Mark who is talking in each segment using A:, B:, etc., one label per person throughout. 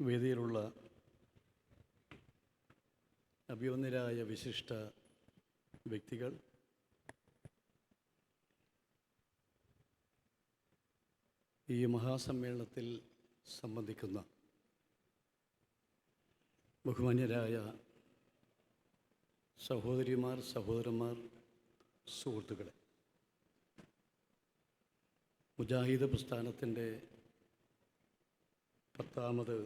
A: വേദിയിലുള്ള അഭിവന്യരായ വിശിഷ്ട വ്യക്തികൾ. ഈ മഹാസമ്മേളനത്തിൽ സംബന്ധിക്കുന്ന ബഹുമാന്യരായ സഹോദരിമാർ സഹോദരന്മാർ സുഹൃത്തുക്കളെ മുജാഹിദ് പ്രസ്ഥാനത്തിന്റെ പത്താമത്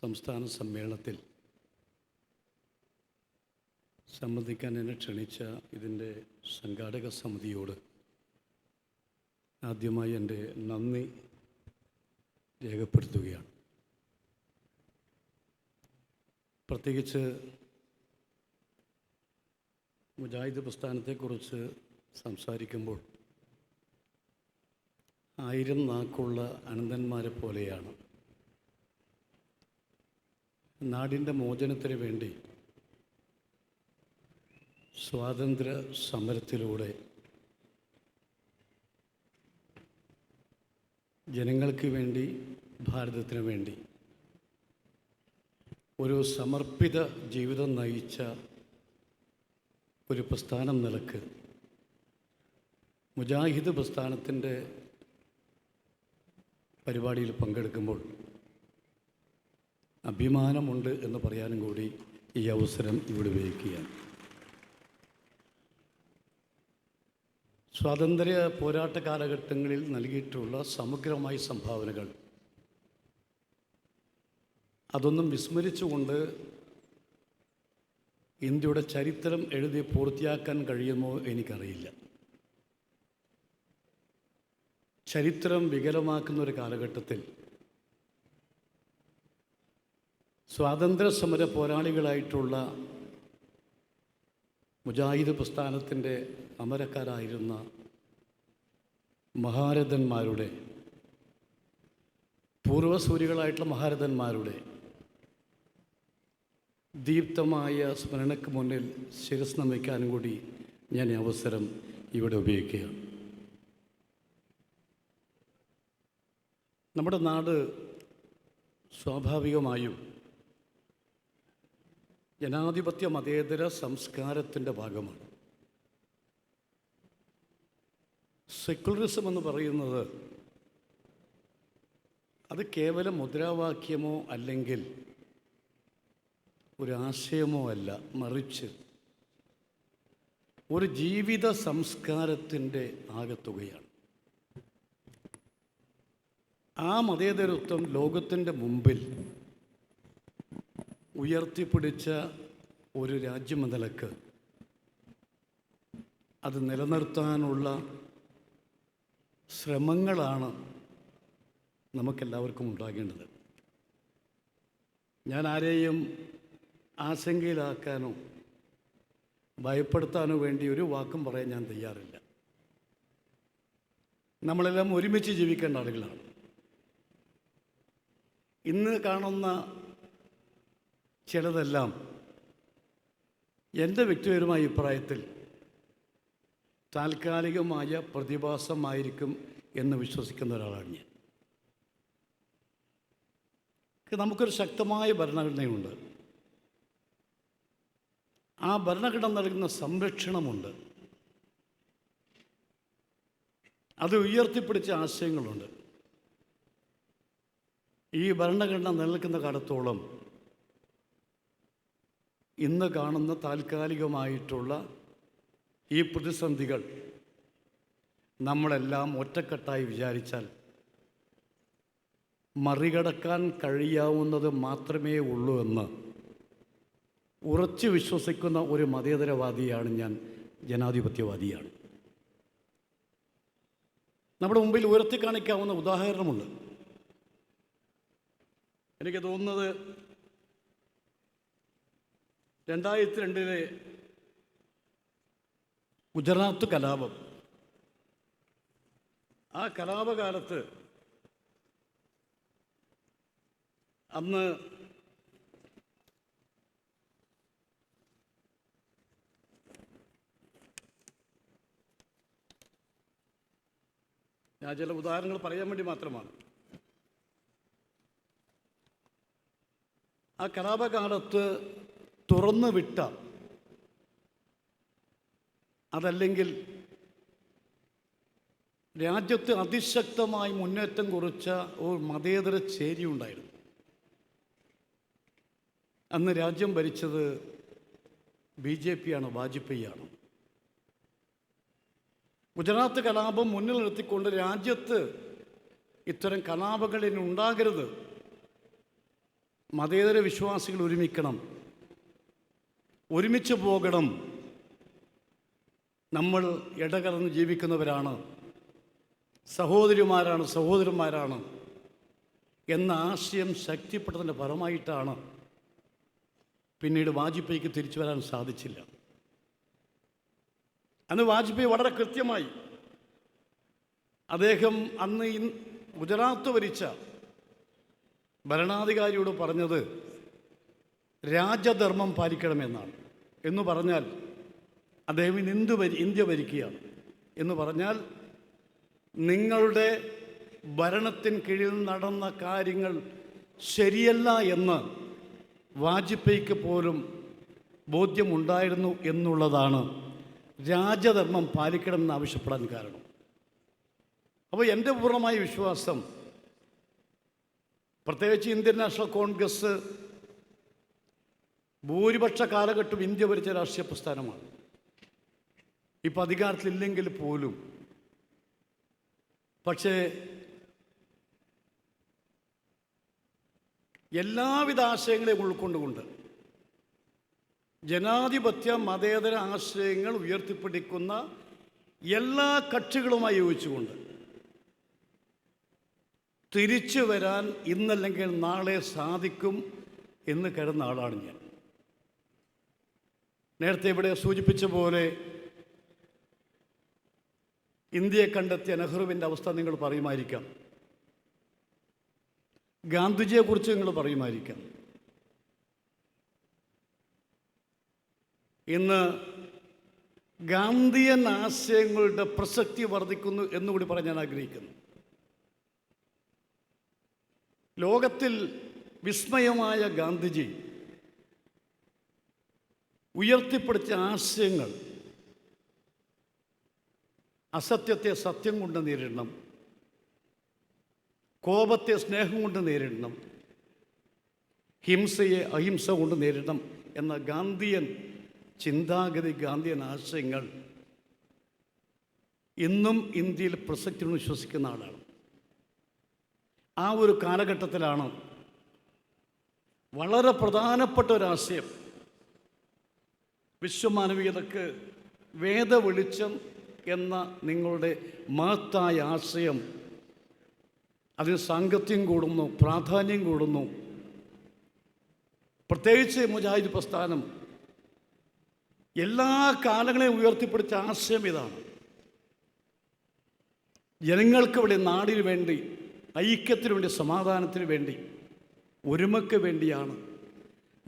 A: സംസ്ഥാന സമ്മേളനത്തിൽ സംബന്ധിക്കാൻ എന്നെ ക്ഷണിച്ച ഇതിന്റെ സംഘാടക സമിതിയോട് ആദ്യമായി എന്റെ നന്ദി രേഖപ്പെടുത്തുകയാണ്. പ്രത്യേകിച്ച് മുജാഹിദ് പ്രസ്ഥാനത്തെക്കുറിച്ച് സംസാരിക്കുമ്പോൾ ആയിരം നാക്കുള്ള അനന്തന്മാരെ പോലെയാണ് നാടിന്റെ മോചനത്തിന് വേണ്ടി സ്വാതന്ത്ര്യ സമരത്തിലൂടെ ജനങ്ങൾക്ക് വേണ്ടി ഭാരതത്തിന് വേണ്ടി ഒരു സമർപ്പിത ജീവിതം നയിച്ച ഒരു പ്രസ്ഥാനം നിലയ്ക്ക് മുജാഹിദ് പ്രസ്ഥാനത്തിന്റെ പരിപാടിയിൽ പങ്കെടുക്കുമ്പോൾ അഭിമാനമുണ്ട് എന്ന് പറയാനും കൂടി ഈ അവസരം ഇവിടെ ഉപയോഗിക്കുകയാണ്. സ്വാതന്ത്ര്യ പോരാട്ട കാലഘട്ടങ്ങളിൽ നൽകിയിട്ടുള്ള സമഗ്രമായ സംഭാവനകൾ. അതൊന്നും വിസ്മരിച്ചുകൊണ്ട് ഇന്ത്യയുടെ ചരിത്രം എഴുതി പൂർത്തിയാക്കാൻ കഴിയുമോ എനിക്കറിയില്ല. ചരിത്രം വികലമാക്കുന്ന ഒരു കാലഘട്ടത്തിൽ സ്വാതന്ത്ര്യ സമര പോരാളികളായിട്ടുള്ള മുജാഹിദ് പ്രസ്ഥാനത്തിന്റെ അമരക്കാരായിരുന്ന മഹാരഥന്മാരുടെ പൂർവസൂരികളായിട്ടുള്ള മഹാരഥന്മാരുടെ ദീപ്തമായ സ്മരണയ്ക്ക് മുന്നിൽ ശിരസ് നമിക്കാനും കൂടി ഞാൻ ഈ അവസരം ഇവിടെ ഉപയോഗിക്കുകയാണ്. നമ്മുടെ നാട് സ്വാഭാവികമായും ജനാധിപത്യ മതേതര സംസ്കാരത്തിന്റെ ഭാഗമാണ്. സെക്കുലറിസം എന്ന് പറയുന്നത് അത് കേവലം മുദ്രാവാക്യമോ അല്ലെങ്കിൽ ഒരു ആശയമോ അല്ല മറിച്ച് ഒരു ജീവിത സംസ്കാരത്തിന്റെ ആകത്തുകയാണ്. ആ മതേതരത്വം ലോകത്തിന്റെ മുമ്പിൽ ഉയർത്തിപ്പിടിച്ച ഒരു രാജ്യമെന്ന നിലയ്ക്ക് അത് നിലനിർത്താനുള്ള ശ്രമങ്ങളാണ് നമുക്കെല്ലാവർക്കും ഉണ്ടാകേണ്ടത്. ഞാൻ ആരെയും ആശങ്കയിലാക്കാനോ ഭയപ്പെടുത്താനോ വേണ്ടി ഒരു വാക്കും പറയാൻ ഞാൻ തയ്യാറില്ല. നമ്മളെല്ലാം ഒരുമിച്ച് ജീവിക്കേണ്ട ആളുകളാണ്. ഇന്ന് കാണുന്ന ചിലതെല്ലാം എന്റെ വ്യക്തിപരമായ അഭിപ്രായത്തിൽ താൽക്കാലികമായ പ്രതിഭാസമായിരിക്കും എന്ന് വിശ്വസിക്കുന്ന ഒരാളാണ് ഞാൻ. നമുക്കൊരു ശക്തമായ ഭരണഘടനയുണ്ട്. ആ ഭരണഘടന നൽകുന്ന സംരക്ഷണമുണ്ട്. അത് ഉയർത്തിപ്പിടിച്ച ആശയങ്ങളുണ്ട്. ഈ ഭരണഘടന നിലനിൽക്കുന്ന കാലത്തോളം ഇന്ന് കാണുന്ന താൽക്കാലികമായിട്ടുള്ള ഈ പ്രതിസന്ധികൾ നമ്മളെല്ലാം ഒറ്റക്കെട്ടായി വിചാരിച്ചാൽ മറികടക്കാൻ കഴിയാവുന്നത് മാത്രമേ ഉള്ളൂ എന്ന് ഉറച്ചു വിശ്വസിക്കുന്ന ഒരു മതേതരവാദിയാണ് ഞാൻ ജനാധിപത്യവാദിയാണ്. നമ്മുടെ മുമ്പിൽ ഉയർത്തി കാണിക്കാവുന്ന ഉദാഹരണമുണ്ട്. എനിക്ക് തോന്നുന്നത് രണ്ടായിരത്തി രണ്ടിലെ ഗുജറാത്ത് കലാപം. ആ കലാപകാലത്ത് അന്ന് ഞാൻ ചില ഉദാഹരണങ്ങൾ പറയാൻ വേണ്ടി മാത്രമാണ്. ആ കലാപകാലത്ത് തുറന്നു വിട്ട അതല്ലെങ്കിൽ രാജ്യത്ത് അതിശക്തമായി മുന്നേറ്റം കുറിച്ച ഒരു മതേതര ചേരി ഉണ്ടായിരുന്നു. അന്ന് രാജ്യം ഭരിച്ചത് ബി ജെ പിയാണ് വാജ്പേയിയാണ്. ഗുജറാത്ത് കലാപം മുന്നിൽ നിർത്തിക്കൊണ്ട് രാജ്യത്ത് ഇത്തരം കലാപങ്ങൾ ഇനി ഉണ്ടാകരുത്. മതേതര വിശ്വാസികൾ ഒരുമിക്കണം. ഒരുമിച്ച് പോകണം. നമ്മൾ ഇടകലർന്ന് ജീവിക്കുന്നവരാണ്. സഹോദരിമാരാണ് സഹോദരന്മാരാണ് എന്ന ആശയം ശക്തിപ്പെട്ടതിന്റെ ഫലമായിട്ടാണ് പിന്നീട് വാജ്പേയിക്ക് തിരിച്ചു വരാൻ സാധിച്ചില്ല. അന്ന് വാജ്പേയി വളരെ കൃത്യമായി അദ്ദേഹം അന്ന് ഗുജറാത്ത് ഭരിച്ച ഭരണാധികാരിയോട് പറഞ്ഞത് രാജധർമ്മം പാലിക്കണമെന്നാണ്. എന്ന് പറഞ്ഞാൽ അദ്ദേഹം ഇന്ന് ഇന്ത്യ ഭരി ഇന്ത്യ ഭരിക്കുകയാണ്. എന്ന് പറഞ്ഞാൽ നിങ്ങളുടെ ഭരണത്തിന് കീഴിൽ നടന്ന കാര്യങ്ങൾ ശരിയല്ല എന്ന് വാജ്പേയിക്ക് പോലും ബോധ്യമുണ്ടായിരുന്നു എന്നുള്ളതാണ് രാജധർമ്മം പാലിക്കണമെന്ന് ആവശ്യപ്പെടാൻ കാരണം. അപ്പോൾ എന്റെ പൂർണമായ വിശ്വാസം പ്രത്യേകിച്ച് ഇന്ത്യൻ നാഷണൽ കോൺഗ്രസ് ഭൂരിപക്ഷ കാലഘട്ടം ഇന്ത്യ ഭരിച്ച രാഷ്ട്രീയ പ്രസ്ഥാനമാണ്. ഇപ്പം അധികാരത്തിലില്ലെങ്കിൽ പോലും. പക്ഷേ എല്ലാവിധ ആശയങ്ങളെയും ഉൾക്കൊണ്ടുകൊണ്ട് ജനാധിപത്യ മതേതര ആശയങ്ങൾ ഉയർത്തിപ്പിടിക്കുന്ന എല്ലാ കക്ഷികളുമായി യോജിച്ചുകൊണ്ട് തിരിച്ചു വരാൻ ഇന്നല്ലെങ്കിൽ നാളെ സാധിക്കും എന്ന് കരുതുന്ന ആളാണ് ഞാൻ. നേരത്തെ ഇവിടെ സൂചിപ്പിച്ച പോലെ ഇന്ത്യയെ കണ്ടെത്തിയ നെഹ്റുവിന്റെ അവസ്ഥ നിങ്ങൾ പറയുമായിരിക്കാം. ഗാന്ധിജിയെക്കുറിച്ച് നിങ്ങൾ പറയുമായിരിക്കാം. ഇന്ന് ഗാന്ധിയൻ ആശയങ്ങളുടെ പ്രസക്തി വർദ്ധിക്കുന്നു എന്നുകൂടി പറയാൻ ഞാൻ ആഗ്രഹിക്കുന്നു. ലോകത്തിൽ വിസ്മയമായ ഗാന്ധിജി ഉയർത്തിപ്പിടിച്ച ആശയങ്ങൾ. അസത്യത്തെ സത്യം കൊണ്ട് നേരിടണം. കോപത്തെ സ്നേഹം കൊണ്ട് നേരിടണം. ഹിംസയെ അഹിംസ കൊണ്ട് നേരിടണം എന്ന ഗാന്ധിയൻ ചിന്താഗതി ഗാന്ധിയൻ ആശയങ്ങൾ ഇന്നും ഇന്ത്യയിൽ പ്രസക്തി വിശ്വസിക്കുന്ന ആളാണ്. ആ ഒരു കാലഘട്ടത്തിലാണ് വളരെ പ്രധാനപ്പെട്ട ഒരാശയം വിശ്വമാനവികതക്ക് വേദവെളിച്ചം എന്ന നിങ്ങളുടെ മഹത്തായ ആശയം അതിന് സാങ്കത്യം കൂടുന്നു പ്രാധാന്യം കൂടുന്നു. പ്രത്യേകിച്ച് മുജാഹിദ് പ്രസ്ഥാനം എല്ലാ കാലങ്ങളെയും ഉയർത്തിപ്പിടിച്ച ആശയം ഇതാണ്. ജനങ്ങൾക്ക് വേണ്ടി നാടിന് വേണ്ടി ഐക്യത്തിന് വേണ്ടി സമാധാനത്തിന് വേണ്ടി ഒരുമയ്ക്ക് വേണ്ടിയാണ്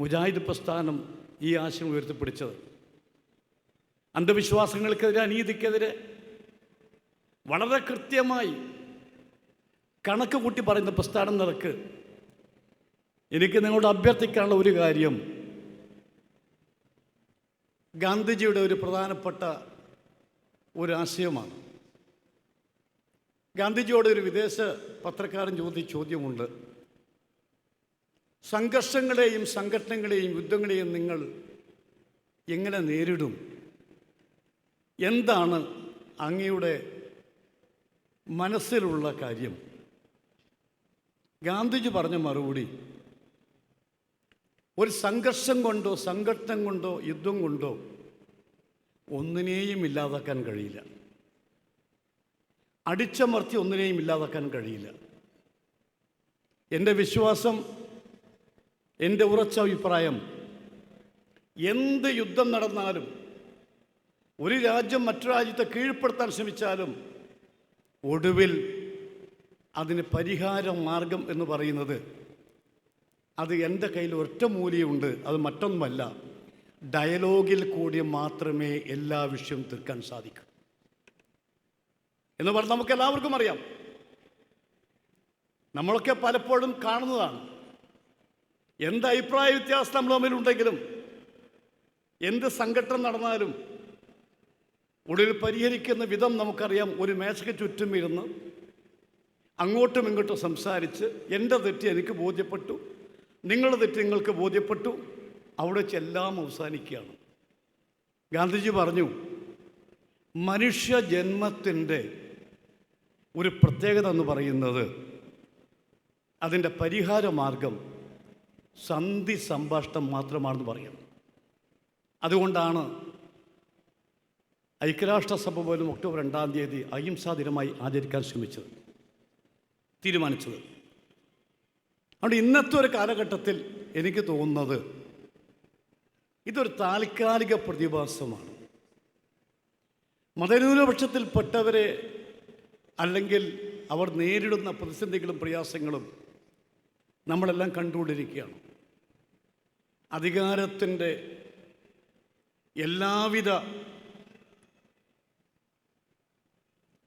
A: മുജാഹിദ് പ്രസ്ഥാനം ഈ ആശയം ഉയർത്തിപ്പിടിച്ചത്. അന്ധവിശ്വാസങ്ങൾക്കെതിരെ അനീതിക്കെതിരെ വളരെ കൃത്യമായി കണക്ക് കൂട്ടി പറയുന്ന പ്രസ്ഥാനം നിരക്ക് എനിക്ക് നിങ്ങളോട് അഭ്യർത്ഥിക്കാനുള്ള ഒരു കാര്യം. ഗാന്ധിജിയുടെ ഒരു പ്രധാനപ്പെട്ട ഒരു ആശയമാണ്. ഗാന്ധിജിയോട് ഒരു വിദേശ പത്രക്കാരൻ ചോദിച്ച ചോദ്യമുണ്ട്. സംഘർഷങ്ങളെയും സംഘടനകളെയും യുദ്ധങ്ങളെയും നിങ്ങൾ എങ്ങനെ നേരിടും? എന്താണ് അങ്ങയുടെ മനസ്സിലുള്ള കാര്യം? ഗാന്ധിജി പറഞ്ഞ മറുപടി ഒരു സംഘർഷം കൊണ്ടോ സംഘട്ടനം കൊണ്ടോ യുദ്ധം കൊണ്ടോ ഒന്നിനെയും ഇല്ലാതാക്കാൻ കഴിയില്ല. അടിച്ചമർത്തി ഒന്നിനെയും ഇല്ലാതാക്കാൻ കഴിയില്ല. എന്റെ വിശ്വാസം എന്റെ ഉറച്ച അഭിപ്രായം എന്ത് യുദ്ധം നടന്നാലും ഒരു രാജ്യം മറ്റു രാജ്യത്തെ കീഴ്പ്പെടുത്താൻ ശ്രമിച്ചാലും ഒടുവിൽ അതിന് പരിഹാര മാർഗം എന്ന് പറയുന്നത് അത് എന്റെ കയ്യിൽ ഒറ്റ മൂലിയുണ്ട് അത് മറ്റൊന്നുമല്ല. ഡയലോഗിൽ കൂടി മാത്രമേ എല്ലാ വിഷയവും തീർക്കാൻ സാധിക്കൂ. എന്ന് പറഞ്ഞ് നമുക്ക് എല്ലാവർക്കും അറിയാം. നമ്മളൊക്കെ പലപ്പോഴും കാണുന്നതാണ്. എന്ത് അഭിപ്രായ വ്യത്യാസം നമ്മൾ തമ്മിലുണ്ടെങ്കിലും എന്ത് സംഘട്ടനം നടന്നാലും ഉള്ളിൽ പരിഹരിക്കുന്ന വിധം നമുക്കറിയാം ഒരു മേശയ്ക്ക് ചുറ്റും ഇരുന്ന് അങ്ങോട്ടും ഇങ്ങോട്ടും സംസാരിച്ച് എന്റെ തെറ്റ് എനിക്ക് ബോധ്യപ്പെട്ടു നിങ്ങളുടെ തെറ്റ് നിങ്ങൾക്ക് ബോധ്യപ്പെട്ടു അവിടെ ചെല്ലാം അവസാനിക്കുകയാണ്. ഗാന്ധിജി പറഞ്ഞു മനുഷ്യ ജന്മത്തിന്റെ ഒരു പ്രത്യേകത എന്ന് പറയുന്നത് അതിന്റെ പരിഹാര മാർഗം സന്ധി സംഭാഷണം മാത്രമാണെന്ന് പറയാം അതുകൊണ്ടാണ് ഐക്യരാഷ്ട്രസഭ പോലും ഒക്ടോബർ രണ്ടാം തീയതി അഹിംസാ ദിനമായി ആചരിക്കാൻ ശ്രമിച്ചത് തീരുമാനിച്ചത്. അതുകൊണ്ട് ഇന്നത്തെ ഒരു കാലഘട്ടത്തിൽ എനിക്ക് തോന്നുന്നത് ഇതൊരു താൽക്കാലിക പ്രതിഭാസമാണ്. മതന്യൂനപക്ഷത്തിൽപ്പെട്ടവരെ അല്ലെങ്കിൽ അവർ നേരിടുന്ന പ്രതിസന്ധികളും പ്രയാസങ്ങളും നമ്മളെല്ലാം കണ്ടുകൊണ്ടിരിക്കുകയാണ്. അധികാരത്തിന്റെ എല്ലാവിധ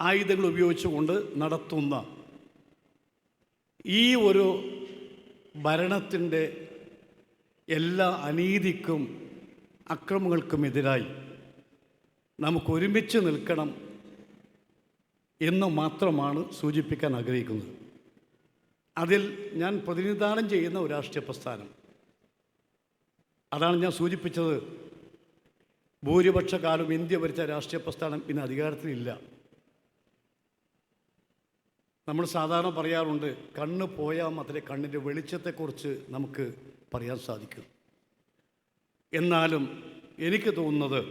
A: ആയുധങ്ങൾ ഉപയോഗിച്ചുകൊണ്ട് നടത്തുന്ന ഈ ഒരു ഭരണത്തിന്റെ എല്ലാ അനീതിക്കും അക്രമങ്ങൾക്കുമെതിരായി നമുക്ക് ഒരുമിച്ച് നിൽക്കണം എന്ന് മാത്രമാണ് സൂചിപ്പിക്കാൻ ആഗ്രഹിക്കുന്നത്. അതിൽ ഞാൻ പ്രതിനിധാനം ചെയ്യുന്ന ഒരു രാഷ്ട്രീയ പ്രസ്ഥാനം. അതാണ് ഞാൻ സൂചിപ്പിച്ചത്. ഭൂരിപക്ഷ കാലം ഇന്ത്യ ഭരിച്ച രാഷ്ട്രീയ പ്രസ്ഥാനം ഇന്ന് അധികാരത്തിലില്ല. നമ്മൾ സാധാരണ പറയാറുണ്ട് കണ്ണ് പോയാൽ മാത്രമേ കണ്ണിന്റെ വെളിച്ചത്തെക്കുറിച്ച് നമുക്ക് പറയാൻ സാധിക്കൂ. എന്നാലും എനിക്ക് തോന്നുന്നത്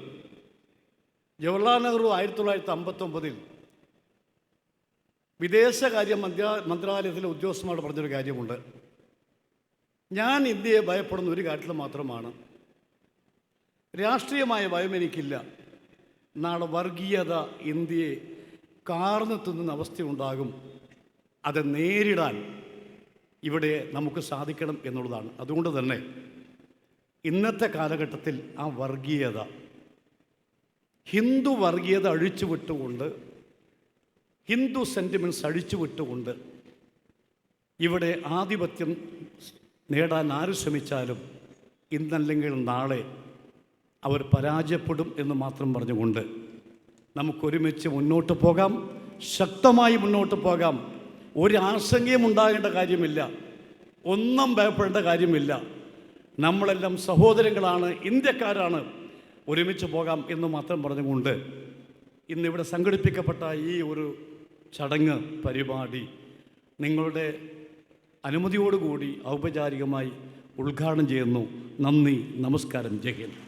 A: ജവഹർലാൽ നെഹ്റു ആയിരത്തി തൊള്ളായിരത്തി അമ്പത്തൊമ്പതിൽ വിദേശകാര്യ മന്ത്രാ മന്ത്രാലയത്തിലെ ഉദ്യോഗസ്ഥന്മാരോട് പറഞ്ഞൊരു കാര്യമുണ്ട്. ഞാൻ ഇന്ത്യയെ ഭയപ്പെടുന്ന ഒരു കാര്യത്തിൽ മാത്രമാണ്. രാഷ്ട്രീയമായ ഭയം എനിക്കില്ല. നാളെ വർഗീയത ഇന്ത്യയെ കാർന്നു തിന്നുന്ന അവസ്ഥയുണ്ടാകും. അത് നേരിടാൻ ഇവിടെ നമുക്ക് സാധിക്കണം എന്നുള്ളതാണ്. അതുകൊണ്ട് തന്നെ ഇന്നത്തെ കാലഘട്ടത്തിൽ ആ വർഗീയത ഹിന്ദു വർഗീയത അഴിച്ചുവിട്ടുകൊണ്ട് ഹിന്ദു സെന്റിമെന്റ്സ് അഴിച്ചുവിട്ടുകൊണ്ട് ഇവിടെ ആധിപത്യം നേടാൻ ആര് ശ്രമിച്ചാലും ഇന്നല്ലെങ്കിൽ നാളെ അവർ പരാജയപ്പെടും എന്ന് മാത്രം പറഞ്ഞുകൊണ്ട് നമുക്കൊരുമിച്ച് മുന്നോട്ട് പോകാം. ശക്തമായി മുന്നോട്ട് പോകാം. ഒരു ആശങ്കയും ഉണ്ടാകേണ്ട കാര്യമില്ല. ഒന്നും ഭയപ്പെടേണ്ട കാര്യമില്ല. നമ്മളെല്ലാം സഹോദരങ്ങളാണ് ഇന്ത്യക്കാരാണ്. ഒരുമിച്ച് പോകാം എന്ന് മാത്രം പറഞ്ഞുകൊണ്ട് ഇന്നിവിടെ സംഘടിപ്പിക്കപ്പെട്ട ഈ ഒരു ചടങ്ങ് പരിപാടി നിങ്ങളുടെ അനുമതിയോടുകൂടി ഔപചാരികമായി ഉദ്ഘാടനം ചെയ്യുന്നു. നന്ദി നമസ്കാരം. ജയ് ഹിന്ദ്.